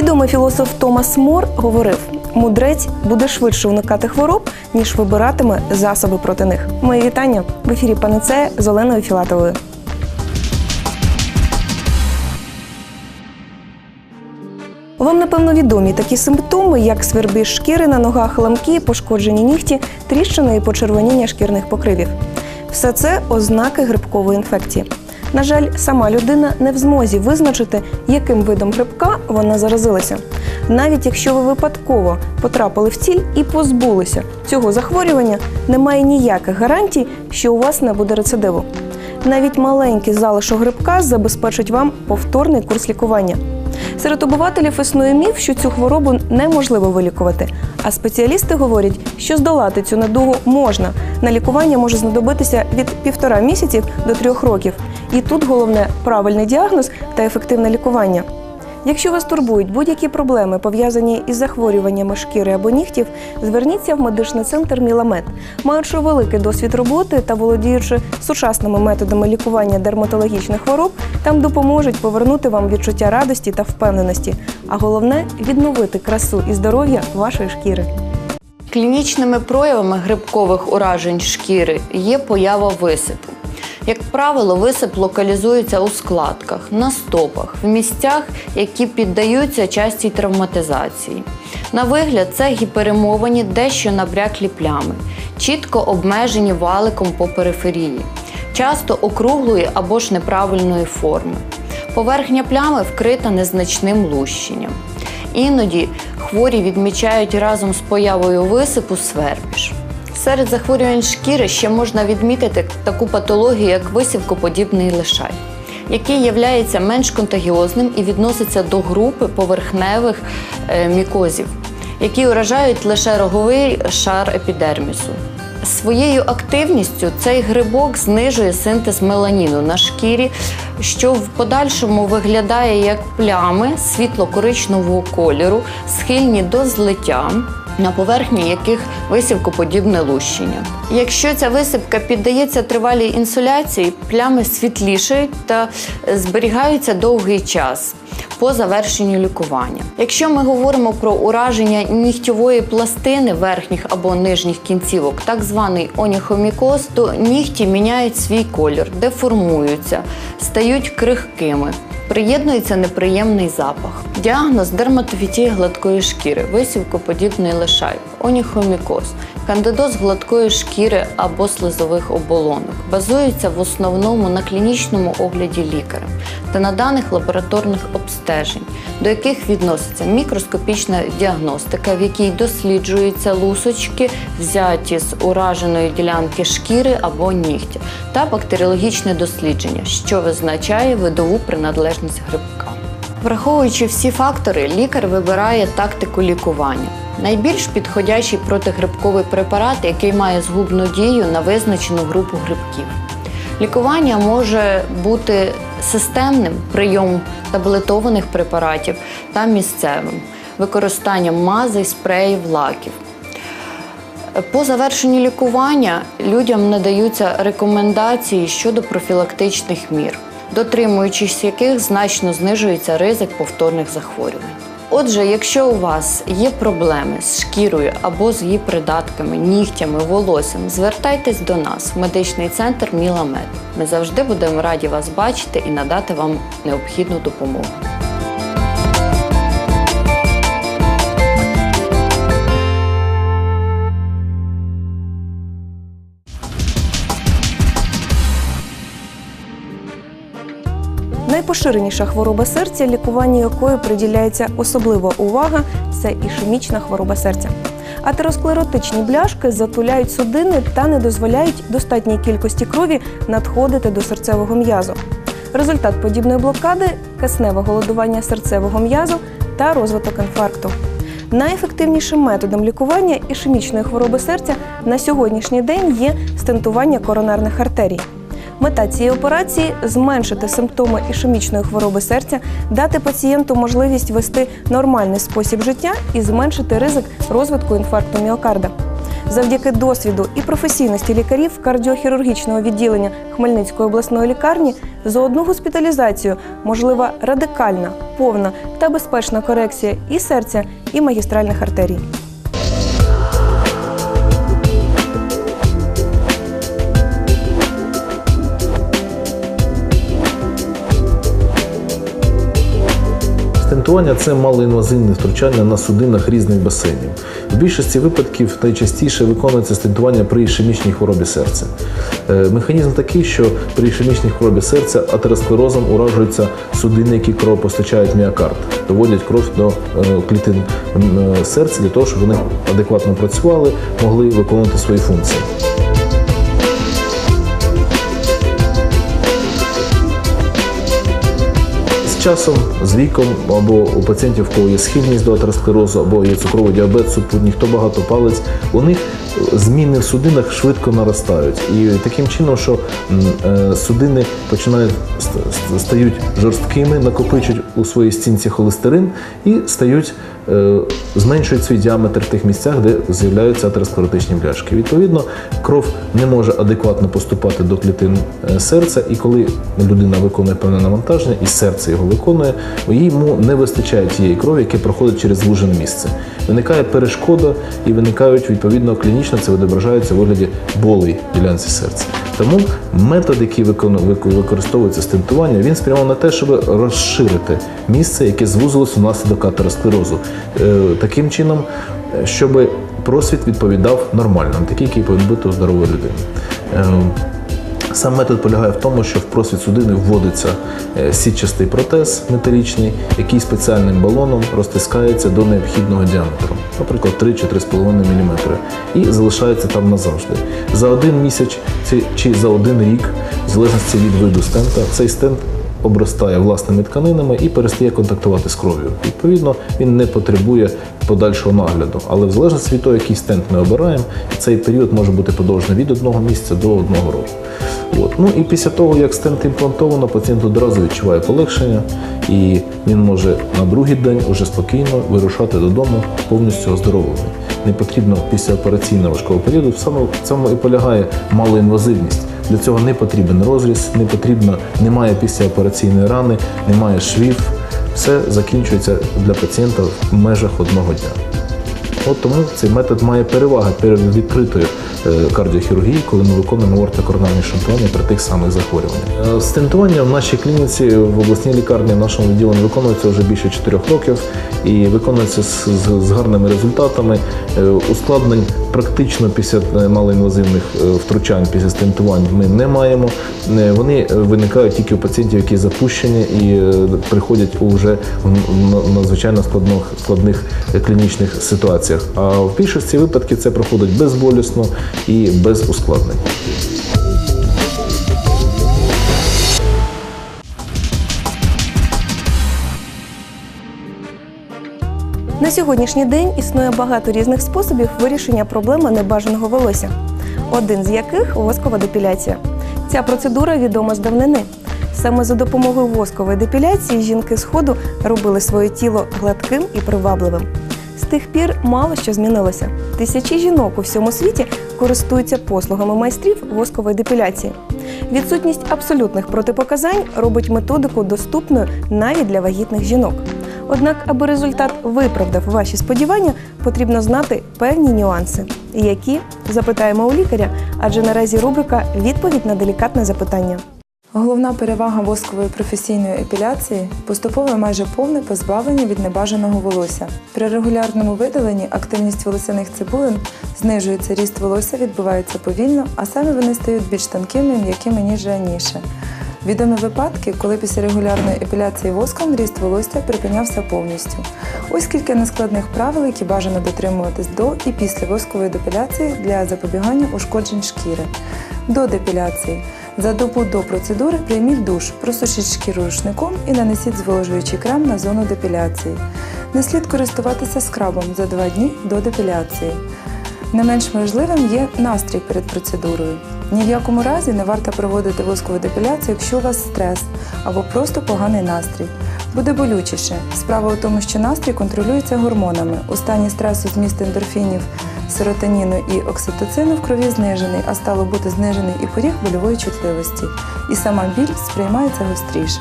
Відомий філософ Томас Мор говорив: мудрець буде швидше уникати хвороб, ніж вибиратиме засоби проти них. Мої вітання в ефірі Панецея з Оленою Філатовою. Вам напевно відомі такі симптоми, як свербіж шкіри на ногах, ламки, пошкоджені нігті, тріщини і почервоніння шкірних покривів. Все це ознаки грибкової інфекції. На жаль, сама людина не в змозі визначити, яким видом грибка вона заразилася. Навіть якщо ви випадково потрапили в ціль і позбулися цього захворювання, немає ніяких гарантій, що у вас не буде рецидиву. Навіть маленький залишок грибка забезпечить вам повторний курс лікування. Серед обивателів існує міф, що цю хворобу неможливо вилікувати. А спеціалісти говорять, що здолати цю недугу можна. На лікування може знадобитися від півтора місяців до трьох років. І тут головне правильний діагноз та ефективне лікування. Якщо вас турбують будь-які проблеми, пов'язані із захворюваннями шкіри або нігтів, зверніться в медичний центр Міламед. Маючи великий досвід роботи та володіючи сучасними методами лікування дерматологічних хвороб, там допоможуть повернути вам відчуття радості та впевненості, а головне відновити красу і здоров'я вашої шкіри. Клінічними проявами грибкових уражень шкіри є поява висипу. Як правило, висип локалізується у складках, на стопах, в місцях, які піддаються частій травматизації. На вигляд, це гіперемовані, дещо набряклі плями, чітко обмежені валиком по периферії, часто округлої або ж неправильної форми. Поверхня плями вкрита незначним лущенням. Іноді хворі відмічають разом з появою висипу свербіж. Серед захворювань шкіри ще можна відмітити таку патологію, як висівкоподібний лишай, який є менш контагіозним і відноситься до групи поверхневих е, мікозів, які уражають лише роговий шар епідермісу. Своєю активністю цей грибок знижує синтез меланіну на шкірі, що в подальшому виглядає як плями світло-коричневого кольору, схильні до злиття, на поверхні яких висівкоподібне лущення. Якщо ця висипка піддається тривалій інсуляції, плями світлішають та зберігаються довгий час. По завершенню лікування. Якщо ми говоримо про ураження нігтєвої пластини верхніх або нижніх кінцівок, так званий оніхомікоз, то нігті міняють свій колір, деформуються, стають крихкими. Приєднується неприємний запах. Діагноз дерматофітія гладкої шкіри, висівкоподібний лишай, оніхомікоз, кандидоз гладкої шкіри або слизових оболонок. Базується в основному на клінічному огляді лікаря та на даних лабораторних обстежень, до яких відноситься мікроскопічна діагностика, в якій досліджуються лусочки, взяті з ураженої ділянки шкіри або нігтя, та бактеріологічне дослідження, що визначає видову приналежність грибка. Враховуючи всі фактори, лікар вибирає тактику лікування. Найбільш підходящий протигрибковий препарат, який має згубну дію на визначену групу грибків. Лікування може бути системним прийом таблетованих препаратів та місцевим використанням мазей, спреїв, лаків. По завершенню лікування людям надаються рекомендації щодо профілактичних мір, дотримуючись яких значно знижується ризик повторних захворювань. Отже, якщо у вас є проблеми з шкірою або з її придатками, нігтями, волоссям, звертайтесь до нас в медичний центр Міламед. Ми завжди будемо раді вас бачити і надати вам необхідну допомогу. Найпоширеніша хвороба серця, лікуванню якої приділяється особлива увага, це ішемічна хвороба серця. Атеросклеротичні бляшки затуляють судини та не дозволяють достатній кількості крові надходити до серцевого м'язу. Результат подібної блокади кисневе голодування серцевого м'язу та розвиток інфаркту. Найефективнішим методом лікування ішемічної хвороби серця на сьогоднішній день є стентування коронарних артерій. Мета цієї операції зменшити симптоми ішемічної хвороби серця, дати пацієнту можливість вести нормальний спосіб життя і зменшити ризик розвитку інфаркту міокарда. Завдяки досвіду і професійності лікарів кардіохірургічного відділення Хмельницької обласної лікарні за одну госпіталізацію можлива радикальна, повна та безпечна корекція і серця, і магістральних артерій. Стентування це малоінвазивне втручання на судинах різних басейнів. В більшості випадків найчастіше виконується стентування при ішемічній хворобі серця. Е, Механізм такий, що при ішемічній хворобі серця атеросклерозом уражуються судини, які кров постачають міокард, доводять кров до е, клітин е, серця для того, щоб вони адекватно працювали, могли виконувати свої функції. Часом, з віком, або у пацієнтів, у кого є схильність до атеросклерозу, або є цукровий діабет, супутніх, хто багато палець, у них зміни в судинах швидко наростають. І таким чином, що е, судини починають ст- ст- стають жорсткими, накопичують у своїй стінці холестерин і стають е, зменшують свій діаметр в тих місцях, де з'являються атеросклеротичні бляшки. Відповідно, кров не може адекватно поступати до клітин е, серця, і коли людина виконує певне навантаження, і серце його виконує, йому не вистачає тієї крові, яка проходить через звужене місце. Виникає перешкода і виникають відповідно клінічно це відображається в вигляді болей ділянці серця. Тому метод, який використовується стентування, він спрямований на те, щоб розширити місце, яке звузилось внаслідок атеросклерозу. Е, Таким чином, щоб просвіт відповідав нормальному, такий, який повинен бути у здорової людини. Е, Сам метод полягає в тому, що в просвіт судини вводиться е, сітчастий протез металічний, який спеціальним балоном розтискається до необхідного діаметру, наприклад, 3 чи 3,5 мм, і залишається там назавжди. За один місяць чи- за один рік, в залежності від виду стента, цей стент обростає власними тканинами і перестає контактувати з кров'ю. Відповідно, він не потребує подальшого нагляду. Але в залежності від того, який стент ми обираємо, цей період може бути подовжений від одного місяця до одного року. От. Ну і після того, як стент імплантовано, пацієнт одразу відчуває полегшення, і він може на другий день уже спокійно вирушати додому повністю оздоровлений. Не потрібно післяопераційного важкого періоду. В цьому і полягає малоінвазивність. Для цього не потрібен розріз, не потрібно, немає післяопераційної рани, немає швів. Все закінчується для пацієнта в межах одного дня. От тому цей метод має переваги перед відкритою е, кардіохірургією, коли ми виконуємо ортокорональні шунтування при тих самих захворюваннях. Е, Стентування в нашій клініці в обласній лікарні в нашому відділенні виконується вже більше 4 років і виконується з, з, з гарними результатами. Е, Ускладнень практично після е, малоінвазивних е, втручань, після стентувань ми не маємо. Е, Вони е, виникають тільки у пацієнтів, які запущені і е, приходять у вже в надзвичайно складних, складних е, клінічних ситуаціях. А в більшості випадків це проходить безболісно і без ускладнень. На сьогоднішній день існує багато різних способів вирішення проблеми небажаного волосся, один з яких воскова депіляція. Ця процедура відома з давнини. Саме за допомогою воскової депіляції жінки сходу робили своє тіло гладким і привабливим. З тих пір мало що змінилося. Тисячі жінок у всьому світі користуються послугами майстрів воскової депіляції. Відсутність абсолютних протипоказань робить методику доступною навіть для вагітних жінок. Однак, аби результат виправдав ваші сподівання, потрібно знати певні нюанси. Які запитаємо у лікаря, адже наразі рубрика Відповідь на делікатне запитання. Головна перевага воскової професійної епіляції поступове майже повне позбавлення від небажаного волосся. При регулярному видаленні активність волосяних цибулин знижується, ріст волосся відбувається повільно, а самі вони стають більш тонкими і м'якими, ніж раніше. Відомі випадки, коли після регулярної епіляції воском ріст волосся припинявся повністю. Ось кілька нескладних правил, які бажано дотримуватись до і після воскової депіляції для запобігання ушкоджень шкіри. До депіляції. За добу до процедури прийміть душ, просушіть шкіру рушником і нанесіть зволожуючий крем на зону депіляції. Не слід користуватися скрабом за два дні до депіляції. Не менш важливим є настрій перед процедурою. Ні в якому разі не варто проводити воскову депіляцію, якщо у вас стрес або просто поганий настрій. Буде болючіше. Справа у тому, що настрій контролюється гормонами. У стані стресу зміст ендорфінів серотоніну і окситоцину в крові знижений, а стало бути знижений і поріг больової чутливості. І сама біль сприймається гостріше.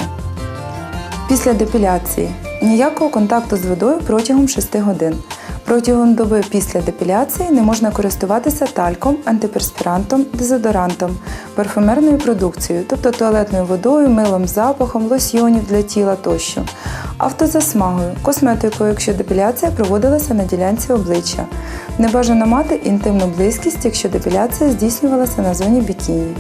Після депіляції ніякого контакту з водою протягом 6 годин. Протягом доби після депіляції не можна користуватися тальком, антиперспірантом, дезодорантом, парфумерною продукцією, тобто туалетною водою, милом запахом, лосьйонів для тіла тощо, автозасмагою, косметикою, якщо депіляція проводилася на ділянці обличчя. Не бажано мати інтимну близькість, якщо депіляція здійснювалася на зоні бікіні.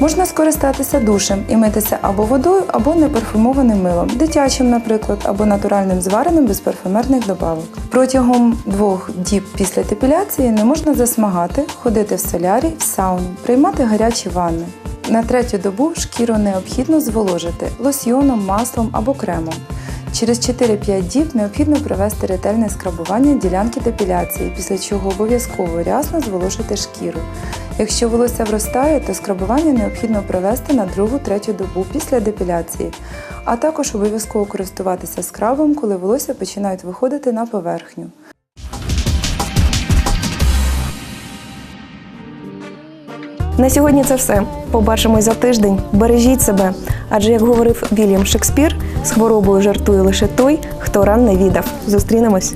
Можна скористатися душем і митися або водою, або непарфумованим милом, дитячим, наприклад, або натуральним звареним без парфюмерних добавок. Протягом двох діб після депіляції не можна засмагати, ходити в солярій, в сауні, приймати гарячі ванни. На третю добу шкіру необхідно зволожити лосьйоном, маслом або кремом. Через 4-5 діб необхідно провести ретельне скрабування ділянки депіляції, після чого обов'язково рясно зволошити шкіру. Якщо волосся вростає, то скрабування необхідно провести на другу-третю добу після депіляції, а також обов'язково користуватися скрабом, коли волосся починають виходити на поверхню. На сьогодні це все. Побачимось за тиждень. Бережіть себе. Адже, як говорив Вільям Шекспір, з хворобою жартує лише той, хто ран не віддав. Зустрінемось.